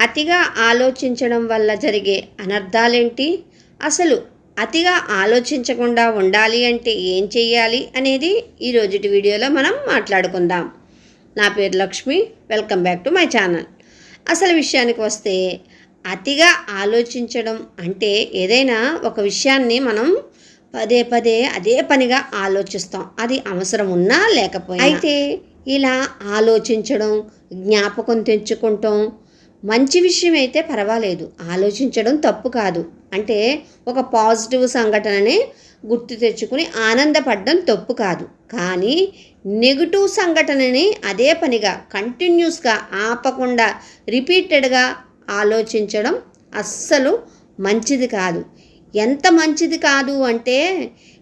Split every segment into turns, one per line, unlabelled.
అతిగా ఆలోచించడం వల్ల జరిగే అనర్థాలేంటి? అసలు అతిగా ఆలోచించకుండా ఉండాలి అంటే ఏం చెయ్యాలి అనేది ఈ రోజుటి వీడియోలో మనం మాట్లాడుకుందాం. నా పేరు Lakshmi. Welcome back to my channel. అసలు విషయానికి వస్తే అతిగా ఆలోచించడం అంటే ఏదైనా ఒక విషయాన్ని మనం పదే పదే అదే పనిగా ఆలోచిస్తాం. అది అవసరం ఉన్నా లేకపోయినా. అయితే ఇలా ఆలోచించడం జ్ఞాపకం తెచ్చుకుంటాం మంచి విషయం అయితే పర్వాలేదు. ఆలోచించడం తప్పు కాదు. అంటే ఒక పాజిటివ్ సంఘటనని గుర్తు తెచ్చుకుని ఆనందపడడం తప్పు కాదు. కానీ నెగిటివ్ సంఘటనని అదే పనిగా కంటిన్యూస్గా ఆపకుండా రిపీటెడ్గా ఆలోచించడం అస్సలు మంచిది కాదు. ఎంత మంచిది కాదు అంటే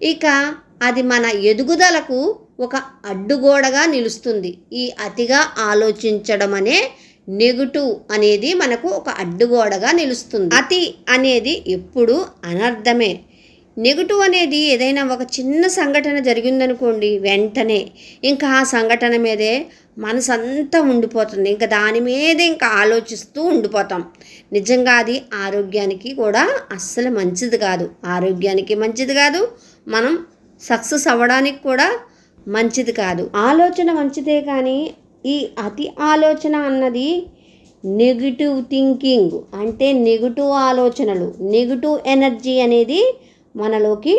ఇక అది మన ఎదుగుదలకు ఒక అడ్డుగోడగా నిలుస్తుంది. ఈ అతిగా ఆలోచించడం అనే నెగటివ్ అనేది మనకు ఒక అడ్డుగోడగా నిలుస్తుంది. అతి అనేది ఎప్పుడు అనర్థమే. నెగిటివ్ అనేది ఏదైనా ఒక చిన్న సంఘటన జరిగిందనుకోండి వెంటనే ఇంకా ఆ సంఘటన మీదే మనసంతా ఉండిపోతుంది. ఇంకా దాని మీదే ఇంకా ఆలోచిస్తూ ఉండిపోతాం. నిజంగా అది ఆరోగ్యానికి కూడా అస్సలు మంచిది కాదు. ఆరోగ్యానికి మంచిది కాదు. మనం సక్సెస్ అవ్వడానికి కూడా మంచిది కాదు. ఆలోచన మంచిదే కానీ ఈ అతి ఆలోచన అన్నది నెగిటివ్ థింకింగ్ అంటే నెగిటివ్ ఆలోచనలు నెగిటివ్ ఎనర్జీ అనేది మనలోకి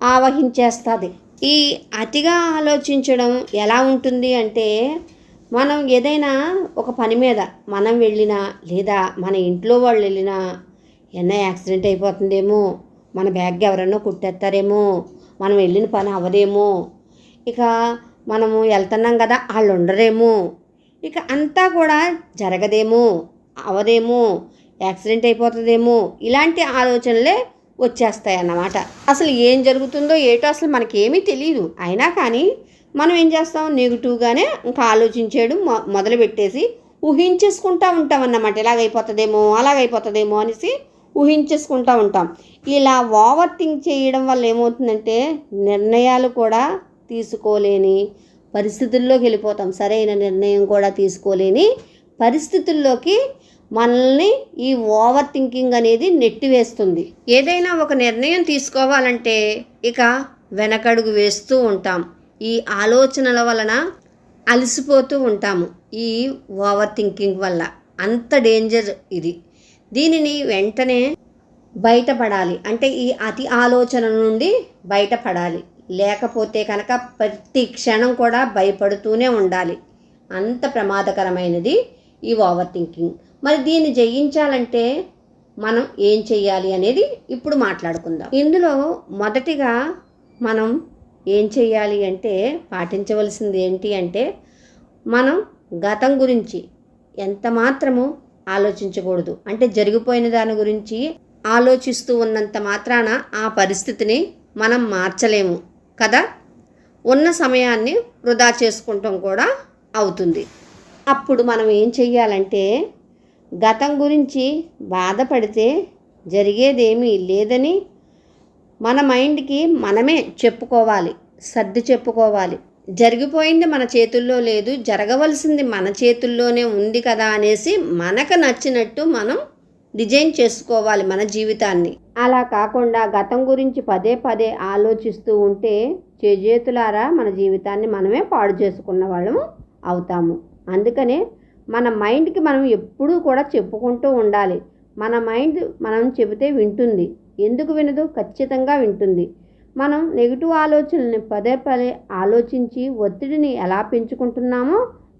ఆవహించేస్తుంది. ఈ అతిగా ఆలోచించడం ఎలా ఉంటుంది అంటే మనం ఏదైనా ఒక పని మీద మనం వెళ్ళినా లేదా మన ఇంట్లో వాళ్ళు వెళ్ళినా ఏమైనా యాక్సిడెంట్ అయిపోతుందేమో మన బ్యాగ్ ఎవరన్నా కుట్టేస్తారేమో మనం వెళ్ళిన పని అవ్వదేమో ఇక మనము వెళ్తున్నాం కదా వాళ్ళు ఉండరేమో ఇక అంతా కూడా జరగదేమో అవదేమో యాక్సిడెంట్ అయిపోతుందేమో ఇలాంటి ఆలోచనలే వచ్చేస్తాయి అన్నమాట అసలు ఏం జరుగుతుందో ఏటో అసలు మనకేమీ తెలియదు అయినా కానీ మనం ఏం చేస్తాం? నెగిటివ్గానే ఇంకా ఆలోచించేయడం మొ మొదలుపెట్టేసి ఊహించేసుకుంటూ ఊహించేసుకుంటా ఉంటాం అన్నమాట. ఇలాగైపోతుందేమో అలాగైపోతుందేమో అనేసి ఊహించేసుకుంటూ ఉంటాం. ఇలా ఓవర్ థింక్ చేయడం వల్ల ఏమవుతుందంటే నిర్ణయాలు కూడా తీసుకోలేని పరిస్థితుల్లోకి వెళ్ళిపోతాం. సరైన నిర్ణయం కూడా తీసుకోలేని పరిస్థితుల్లోకి మనల్ని ఈ ఓవర్ థింకింగ్ అనేది నెట్టివేస్తుంది. ఏదైనా ఒక నిర్ణయం తీసుకోవాలంటే ఇక వెనకడుగు వేస్తూ ఉంటాం. ఈ ఆలోచనల వలన అలసిపోతూ ఉంటాము ఈ ఓవర్ థింకింగ్ వల్ల. అంత డేంజర్ ఇది. దీనిని వెంటనే బయటపడాలి. అంటే ఈ అతి ఆలోచన నుండి బయటపడాలి. లేకపోతే కనుక ప్రతి క్షణం కూడా భయపడుతూనే ఉండాలి. అంత ప్రమాదకరమైనది ఈ ఓవర్ థింకింగ్. మరి దీన్ని జయించాలంటే మనం ఏం చెయ్యాలి అనేది ఇప్పుడు మాట్లాడుకుందాం. ఇందులో మొదటిగా మనం ఏం చెయ్యాలి అంటే పాటించవలసింది ఏంటి అంటే మనం గతం గురించి ఎంత మాత్రము ఆలోచించకూడదు. అంటే జరిగిపోయిన దాని గురించి ఆలోచిస్తూ ఉన్నంత మాత్రాన ఆ పరిస్థితిని మనం మార్చలేము. కదా? ఉన్న సమయాన్ని వృధా చేసుకుంటాం కూడా అవుతుంది. అప్పుడు మనం ఏం చెయ్యాలంటే గతం గురించి బాధపడితే జరిగేదేమీ లేదని మన మైండ్కి మనమే చెప్పుకోవాలి సర్ది చెప్పుకోవాలి. జరిగిపోయింది మన చేతుల్లో లేదు జరగవలసింది మన చేతుల్లోనే ఉంది కదా అనేసి మనకు నచ్చినట్టు మనం డిజైన్ చేసుకోవాలి మన జీవితాన్ని. అలా కాకుండా గతం గురించి పదే పదే ఆలోచిస్తూ ఉంటే చేజేతులారా మన జీవితాన్ని మనమే పాడు చేసుకున్న వాళ్ళము అవుతాము. అందుకనే మన మైండ్కి మనం ఎప్పుడూ కూడా చెప్పుకుంటూ ఉండాలి. మన మైండ్ మనం చెబితే వింటుంది. ఎందుకు వినదు? ఖచ్చితంగా వింటుంది. మనం నెగిటివ్ ఆలోచనల్ని పదే పదే ఆలోచించి ఒత్తిడిని ఎలా పెంచుకుంటున్నామో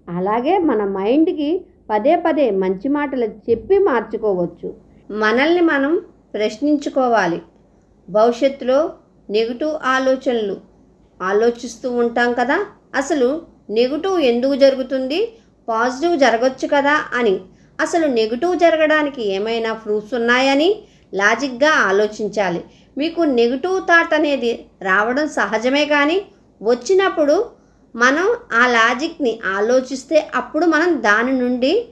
అలాగే మన మైండ్కి పదే పదే మంచి మాటలు చెప్పి మార్చుకోవచ్చు. మనల్ని మనం ప్రశ్నించుకోవాలి. భవిష్యత్తులో నెగిటివ్ ఆలోచనలు ఆలోచిస్తూ ఉంటాం కదా. అసలు నెగిటివ్ ఎందుకు జరుగుతుంది? పాజిటివ్ జరగచ్చు కదా అని. అసలు నెగిటివ్ జరగడానికి ఏమైనా ప్రూఫ్స్ ఉన్నాయని లాజిక్గా ఆలోచించాలి. మీకు నెగిటివ్ థాట్ అనేది రావడం సహజమే కానీ వచ్చినప్పుడు మనం ఆ లాజిక్ని ఆలోచిస్తే అప్పుడు మనం దాని నుండి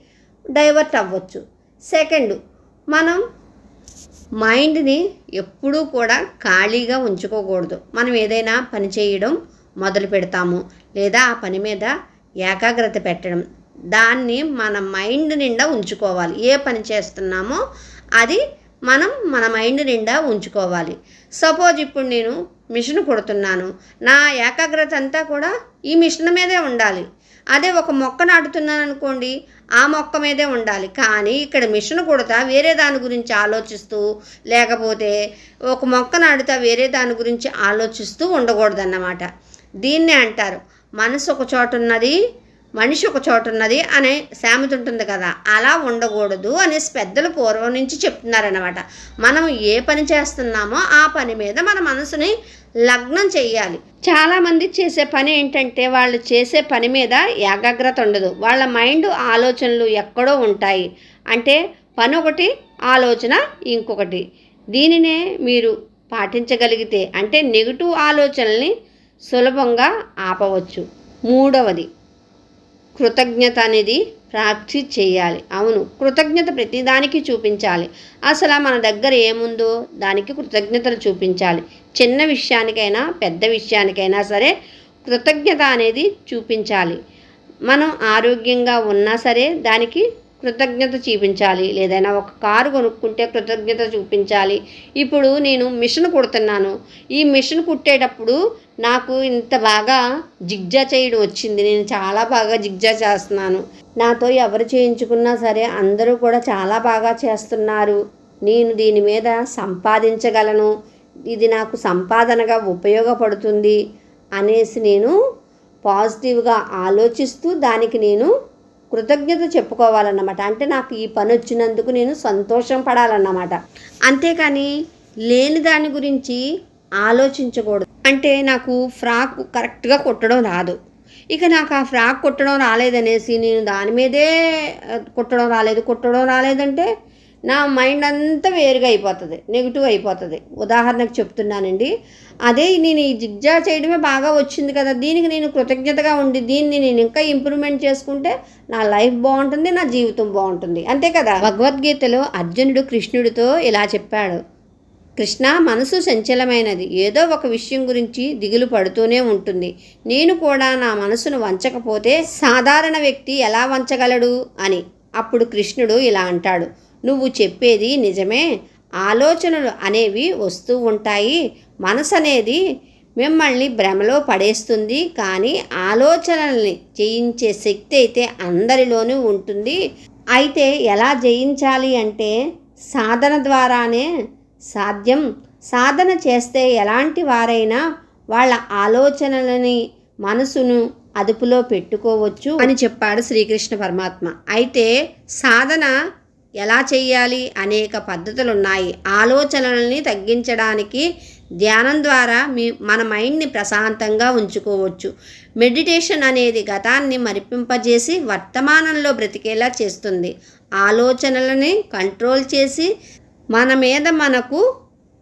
డైవర్ట్ అవ్వచ్చు. సెకండ్ మనం మైండ్ని ఎప్పుడూ కూడా ఖాళీగా ఉంచుకోకూడదు. మనం ఏదైనా పని చేయడం మొదలు పెడతాము. లేదా ఆ పని మీద ఏకాగ్రత పెట్టడం. దాన్ని మన మైండ్ నిండా ఉంచుకోవాలి. ఏ పని చేస్తున్నామో అది మనం మన మైండ్ నిండా ఉంచుకోవాలి. సపోజ్ ఇప్పుడు నేను మిషన్ కుడుతున్నాను. నా ఏకాగ్రత అంతా కూడా ఈ మిషన్ మీదే ఉండాలి. అదే ఒక మొక్క నాటుతున్నాను అనుకోండి ఆ మొక్క మీదే ఉండాలి. కానీ ఇక్కడ మిషన్ కుడతా వేరే దాని గురించి ఆలోచిస్తూ లేకపోతే ఒక మొక్క నాడుతా వేరే దాని గురించి ఆలోచిస్తూ ఉండకూడదన్నమాట. దీన్నే అంటారు మనసు ఒక చోట ఉన్నది మనిషి ఒక చోట ఉన్నది అనే సామెత ఉంటుంది కదా. అలా ఉండకూడదు అనేసి పెద్దలు పూర్వం నుంచి చెప్తున్నారనమాట మనం ఏ పని చేస్తున్నామో ఆ పని మీద మన మనసుని లగ్నం చేయాలి. చాలామంది చేసే పని ఏంటంటే వాళ్ళు చేసే పని మీద ఏకాగ్రత ఉండదు. వాళ్ళ మైండ్ ఆలోచనలు ఎక్కడో ఉంటాయి. అంటే పని ఒకటి ఆలోచన ఇంకొకటి. దీనినే మీరు పాటించగలిగితే అంటే నెగిటివ్ ఆలోచనల్ని సులభంగా ఆపవచ్చు. మూడవది కృతజ్ఞత అనేది ప్రాక్టీస్ చేయాలి. అవును కృతజ్ఞత ప్రతిదానికి చూపించాలి. అసలు మన దగ్గర ఏముందో దానికి కృతజ్ఞతలు చూపించాలి. చిన్న విషయానికైనా పెద్ద విషయానికైనా సరే కృతజ్ఞత అనేది చూపించాలి. మనం ఆరోగ్యంగా ఉన్నా సరే దానికి కృతజ్ఞత చూపించాలి. లేదైనా ఒక కారు కొనుక్కుంటే కృతజ్ఞత చూపించాలి. ఇప్పుడు నేను మిషన్ కుడుతున్నాను. ఈ మిషన్ కుట్టేటప్పుడు నాకు ఇంత బాగా జిగ్జా చేయడం వచ్చింది. నేను చాలా బాగా జిగ్జా చేస్తున్నాను. నాతో ఎవరు చేయించుకున్నా సరే అందరూ కూడా చాలా బాగా చేస్తున్నారు. నేను దీని మీద సంపాదించగలను. ఇది నాకు సంపాదనగా ఉపయోగపడుతుంది అనేసి నేను పాజిటివ్గా ఆలోచిస్తూ దానికి నేను కృతజ్ఞత చెప్పుకోవాలన్నమాట. అంటే నాకు ఈ పని వచ్చినందుకు నేను సంతోషం పడాలన్నమాట. అంతేకాని లేని దాని గురించి ఆలోచించకూడదు. అంటే నాకు ఫ్రాక్ కరెక్ట్గా కుట్టడం రాదు. ఇక నాకు ఆ ఫ్రాక్ కుట్టడం రాలేదనేసి నేను దాని మీదే కుట్టడం రాలేదు కుట్టడం రాలేదంటే నా మైండ్ అంతా వేరుగా అయిపోతుంది నెగిటివ్ అయిపోతుంది. ఉదాహరణకు చెప్తున్నానండి అదే నేను ఈ జిగ్జా చేయడమే బాగా వచ్చింది కదా దీనికి నేను కృతజ్ఞతగా ఉండి దీన్ని నేను ఇంకా ఇంప్రూవ్మెంట్ చేసుకుంటే నా లైఫ్ బాగుంటుంది నా జీవితం బాగుంటుంది. అంతే కదా? భగవద్గీతలో అర్జునుడు కృష్ణుడితో ఇలా చెప్పాడు కృష్ణ మనసు సంచలమైనది. ఏదో ఒక విషయం గురించి దిగులు పడుతూనే ఉంటుంది. నేను కూడా నా మనసును వంచకపోతే సాధారణ వ్యక్తి ఎలా వంచగలడు? అని. అప్పుడు కృష్ణుడు ఇలా అంటాడు నువ్వు చెప్పేది నిజమే. ఆలోచనలు అనేవి వస్తూ ఉంటాయి. మనసు అనేది మిమ్మల్ని భ్రమలో పడేస్తుంది. కానీ ఆలోచనల్ని జయించే శక్తి అయితే అందరిలోనూ ఉంటుంది. అయితే ఎలా జయించాలి అంటే సాధన ద్వారానే సాధ్యం. సాధన చేస్తే ఎలాంటి వారైనా వాళ్ళ ఆలోచనలని మనసును అదుపులో పెట్టుకోవచ్చు అని చెప్పాడు శ్రీకృష్ణ పరమాత్మ. అయితే సాధన ఎలా చేయాలి అనేక పద్ధతులు ఉన్నాయి ఆలోచనల్ని తగ్గించడానికి ధ్యానం ద్వారా మీ మన మైండ్ని ప్రశాంతంగా ఉంచుకోవచ్చు. మెడిటేషన్ అనేది గతాన్ని మరిపింపజేసి వర్తమానంలో బ్రతికేలా చేస్తుంది. ఆలోచనలని కంట్రోల్ చేసి మన మీద మనకు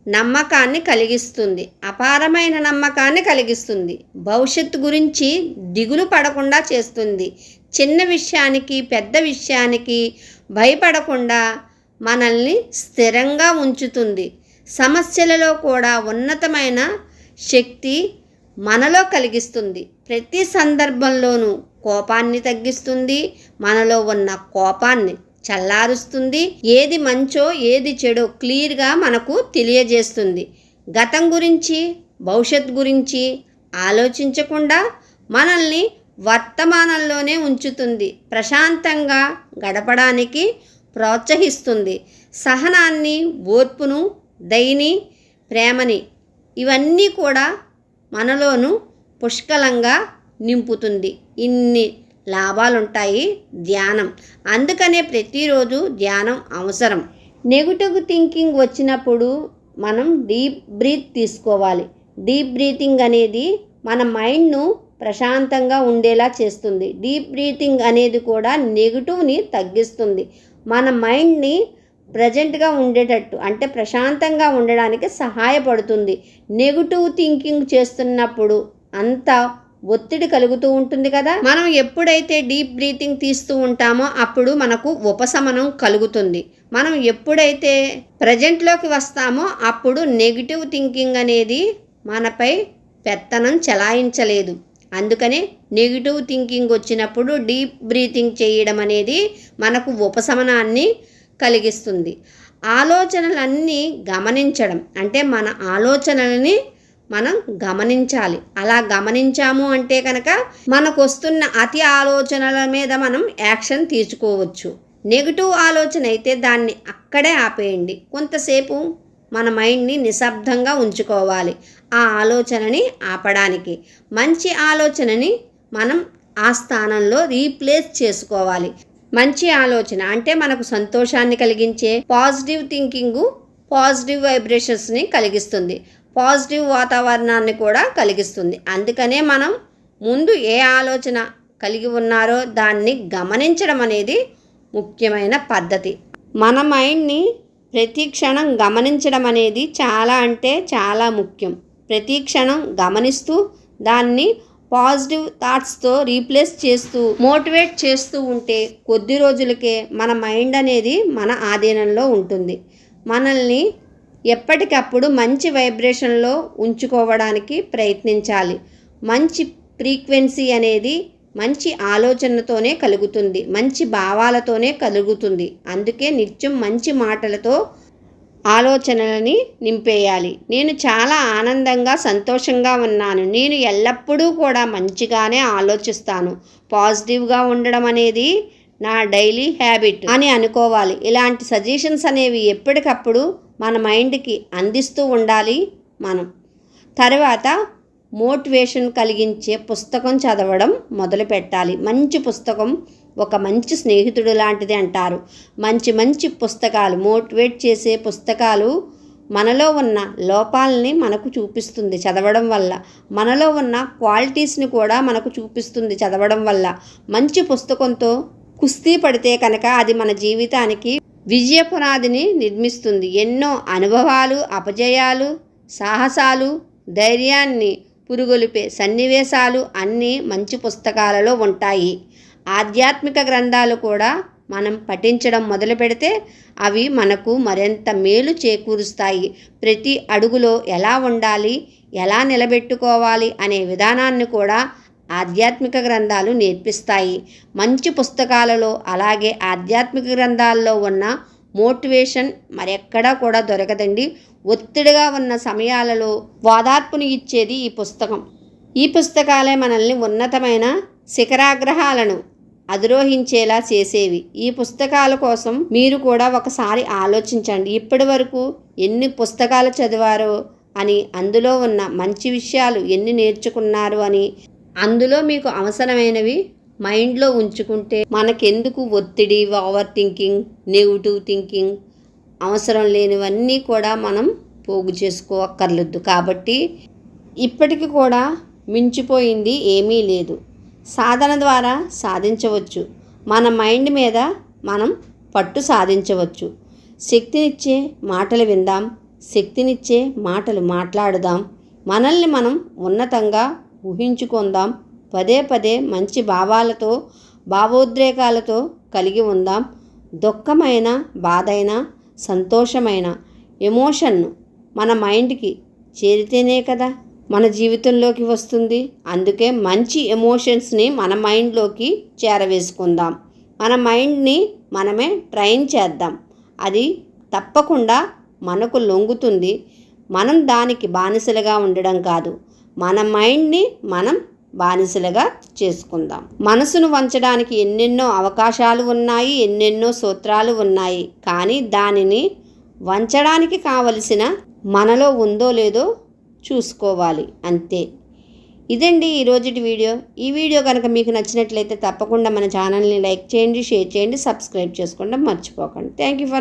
నమ్మకాన్ని కలిగిస్తుంది. అపారమైన నమ్మకాన్ని కలిగిస్తుంది. భవిష్యత్తు గురించి దిగులు పడకుండా చేస్తుంది. చిన్న విషయానికి పెద్ద విషయానికి భయపడకుండా మనల్ని స్థిరంగా ఉంచుతుంది. సమస్యలలో కూడా ఉన్నతమైన శక్తి మనలో కలిగిస్తుంది. ప్రతి సందర్భంలోనూ కోపాన్ని తగ్గిస్తుంది. మనలో ఉన్న కోపాన్ని చల్లారుస్తుంది. ఏది మంచో ఏది చెడో క్లియర్గా మనకు తెలియజేస్తుంది. గతం గురించి భవిష్యత్ గురించి ఆలోచించకుండా మనల్ని వర్తమానంలోనే ఉంచుతుంది. ప్రశాంతంగా గడపడానికి ప్రోత్సహిస్తుంది. సహనాన్ని ఓర్పును దయని ప్రేమని ఇవన్నీ కూడా మనలోను పుష్కలంగా నింపుతుంది. ఇన్ని లాభాలుంటాయి ధ్యానం. అందుకనే ప్రతిరోజు ధ్యానం అవసరం. నెగిటివ్ థింకింగ్ వచ్చినప్పుడు మనం డీప్ బ్రీత్ తీసుకోవాలి. డీప్ బ్రీతింగ్ అనేది మన మైండ్ను ప్రశాంతంగా ఉండేలా చేస్తుంది. డీప్ బ్రీతింగ్ అనేది కూడా నెగిటివ్ని తగ్గిస్తుంది. మన మైండ్ని ప్రజెంట్గా ఉండేటట్టు అంటే ప్రశాంతంగా ఉండడానికి సహాయపడుతుంది. నెగిటివ్ థింకింగ్ చేస్తున్నప్పుడు అంత ఒత్తిడి కలుగుతూ ఉంటుంది కదా? మనం ఎప్పుడైతే డీప్ బ్రీతింగ్ తీస్తూ ఉంటామో అప్పుడు మనకు ఉపశమనం కలుగుతుంది. మనం ఎప్పుడైతే ప్రజెంట్లోకి వస్తామో అప్పుడు నెగిటివ్ థింకింగ్ అనేది మనపై పెత్తనం చెలాయించలేదు. అందుకనే నెగిటివ్ థింకింగ్ వచ్చినప్పుడు డీప్ బ్రీతింగ్ చేయడం అనేది మనకు ఉపశమనాన్ని కలిగిస్తుంది. ఆలోచనలన్నీ గమనించడం అంటే మన ఆలోచనలని మనం గమనించాలి. అలా గమనించాము అంటే కనుక మనకు వస్తున్న అతి ఆలోచనల మీద మనం యాక్షన్ తీసుకోవచ్చు నెగిటివ్ ఆలోచన అయితే దాన్ని అక్కడే ఆపేయండి. కొంతసేపు మన మైండ్ని నిశ్శబ్దంగా ఉంచుకోవాలి ఆ ఆలోచనని ఆపడానికి. మంచి ఆలోచనని మనం ఆ స్థానంలో రీప్లేస్ చేసుకోవాలి. మంచి ఆలోచన అంటే మనకు సంతోషాన్ని కలిగించే పాజిటివ్ థింకింగ్ పాజిటివ్ వైబ్రేషన్స్ని కలిగిస్తుంది. పాజిటివ్ వాతావరణాన్ని కూడా కలిగిస్తుంది. అందుకనే మనం ముందు ఏ ఆలోచన కలిగి ఉన్నారో దాన్ని గమనించడం అనేది ముఖ్యమైన పద్ధతి. మన మైండ్ని ప్రతి క్షణం గమనించడం అనేది చాలా అంటే చాలా ముఖ్యం. ప్రతి క్షణం గమనిస్తూ దాన్ని పాజిటివ్ థాట్స్తో రీప్లేస్ చేస్తూ మోటివేట్ చేస్తూ ఉంటే కొద్ది రోజులకే మన మైండ్ అనేది మన ఆధీనంలో ఉంటుంది. మనల్ని ఎప్పటికప్పుడు మంచి వైబ్రేషన్లో ఉంచుకోవడానికి ప్రయత్నించాలి. మంచి ఫ్రీక్వెన్సీ అనేది మంచి ఆలోచనతోనే కలుగుతుంది మంచి భావాలతోనే కలుగుతుంది. అందుకే నిత్యం మంచి మాటలతో ఆలోచనలని నింపేయాలి. నేను చాలా ఆనందంగా సంతోషంగా ఉన్నాను. నేను ఎల్లప్పుడూ కూడా మంచిగానే ఆలోచిస్తాను. పాజిటివ్గా ఉండడం అనేది నా డైలీ హ్యాబిట్ అని అనుకోవాలి. ఇలాంటి సజెషన్స్ అనేవి ఎప్పటికప్పుడు మన మైండ్కి అందిస్తూ ఉండాలి మనం. తర్వాత మోటివేషన్ కలిగించే పుస్తకం చదవడం మొదలు పెట్టాలి. మంచి పుస్తకం ఒక మంచి స్నేహితుడు లాంటిది అంటారు. మంచి మంచి పుస్తకాలు మోటివేట్ చేసే పుస్తకాలు మనలో ఉన్న లోపాలని మనకు చూపిస్తుంది చదవడం వల్ల. మనలో ఉన్న క్వాలిటీస్ని కూడా మనకు చూపిస్తుంది చదవడం వల్ల. మంచి పుస్తకంతో కుస్తీ పడితే కనుక అది మన జీవితానికి విజయపునాదిని నిర్మిస్తుంది. ఎన్నో అనుభవాలు అపజయాలు సాహసాలు ధైర్యాన్ని పురుగొలిపే సన్నివేశాలు అన్నీ మంచి పుస్తకాలలో ఉంటాయి. ఆధ్యాత్మిక గ్రంథాలు కూడా మనం పఠించడం మొదలు పెడితే అవి మనకు మరింత మేలు చేకూరుస్తాయి. ప్రతి అడుగులో ఎలా ఉండాలి ఎలా నిలబెట్టుకోవాలి అనే విధానాన్ని కూడా ఆధ్యాత్మిక గ్రంథాలు నేర్పిస్తాయి. మంచి పుస్తకాలలో అలాగే ఆధ్యాత్మిక గ్రంథాల్లో ఉన్న మోటివేషన్ మరెక్కడా కూడా దొరకదండి. ఒత్తిడిగా ఉన్న సమయాలలో వాదార్పును ఇచ్చేది ఈ పుస్తకం. ఈ పుస్తకాలే మనల్ని ఉన్నతమైన శిఖరాగ్రహాలను అధిరోహించేలా చేసేవి. ఈ పుస్తకాల కోసం మీరు కూడా ఒకసారి ఆలోచించండి. ఇప్పటి వరకు ఎన్ని పుస్తకాలు చదివారో అని అందులో ఉన్న మంచి విషయాలు ఎన్ని నేర్చుకున్నారు అని అందులో మీకు అవసరమైనవి మైండ్లో ఉంచుకుంటే మనకెందుకు ఒత్తిడి ఓవర్ థింకింగ్ నెగిటివ్ థింకింగ్ అవసరం లేనివన్నీ కూడా మనం పోగు చేసుకోవక్కర్లేదు కాబట్టి ఇప్పటికి కూడా మించిపోయింది ఏమీ లేదు. సాధన ద్వారా సాధించవచ్చు. మన మైండ్ మీద మనం పట్టు సాధించవచ్చు. శక్తినిచ్చే మాటలు విందాం. శక్తినిచ్చే మాటలు మాట్లాడుదాం. మనల్ని మనం ఉన్నతంగా ఊహించుకుందాం. పదే పదే మంచి భావాలతో భావోద్రేకాలతో కలిగి ఉందాం. దుఃఖమైన బాధైన సంతోషమైన ఎమోషన్ను మన మైండ్కి చేరితేనే కదా మన జీవితంలోకి వస్తుంది. అందుకే మంచి ఎమోషన్స్ని మన మైండ్లోకి చేరవేసుకుందాం. మన మైండ్ని మనమే ట్రైన్ చేద్దాం. అది తప్పకుండా మనకు లొంగుతుంది. మనం దానికి బానిసలుగా ఉండడం కాదు. మన మైండ్ని మనం బానిసలుగా చేసుకుందాం. మనసును వంచడానికి ఎన్నెన్నో అవకాశాలు ఉన్నాయి ఎన్నెన్నో సూత్రాలు ఉన్నాయి. కానీ దానిని వంచడానికి కావలసిన మనలో ఉందో లేదో చూసుకోవాలి. అంతే. ఇదండి ఈరోజుటి వీడియో. ఈ వీడియో కనుక మీకు నచ్చినట్లయితే తప్పకుండా మన ఛానల్ని లైక్ చేయండి షేర్ చేయండి సబ్స్క్రైబ్ చేసుకోండి మర్చిపోకండి. Thank you for